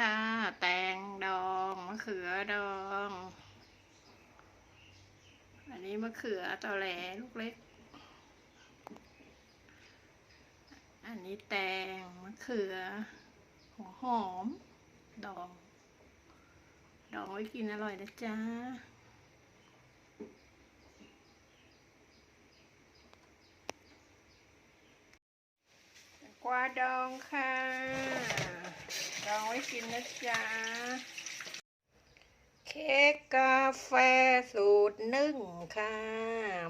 ค่ะ แตงดองมะเขือดอง อันนี้มะเขือตอแหลลูกเล็ก อันนี้แตงมะเขือหัวหอม ดอง ดองไว้กินอร่อยนะจ๊ะกวาดองค่ะ ดองไว้กินนะจ๊ะ เค้กกาแฟสูตรนึ่งค่ะ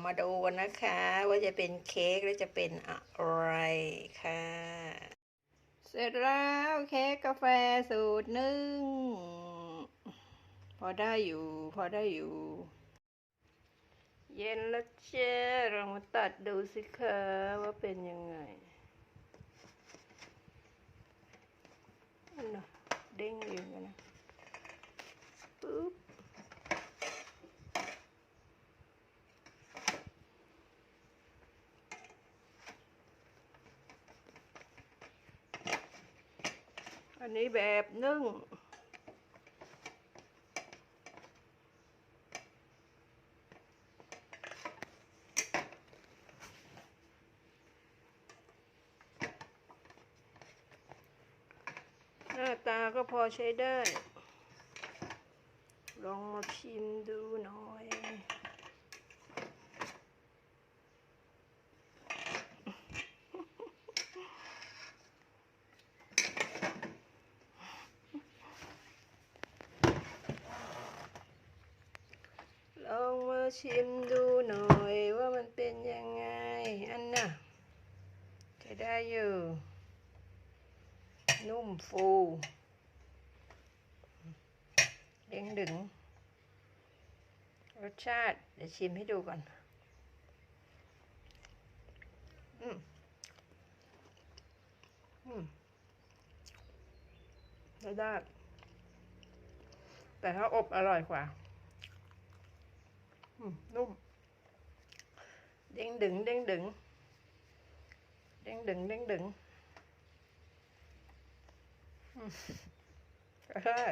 มาดูกันนะคะ ว่าจะเป็นเค้กหรือจะเป็นอะไรค่ะ เสร็จแล้วเค้กกาแฟสูตรนึ่ง พอได้อยู่ พอได้อยู่ เย็นแล้วเจ้ลองมาตัดดูสิคะว่าเป็นยังไง อันน่ะเด้งอยู่กันนะปุ๊บ อันนี้แบบนึ่ง หน้าตาก็พอใช้ได้ ลองมาชิมดูหน่อย ล องมาชิมดูหน่อยว่ามันเป็นยังไง อันน่ะจะได้อยู่ นุ่มฟูเด้งดึง รสชาติเดี๋ยวชิมให้ดูก่อน อืม อืมได้ แต่ถ้าอบอร่อยกว่า นุ่ม เด้งดึงเด้งดึงเด้งดึงเด้งดึงอืมเออ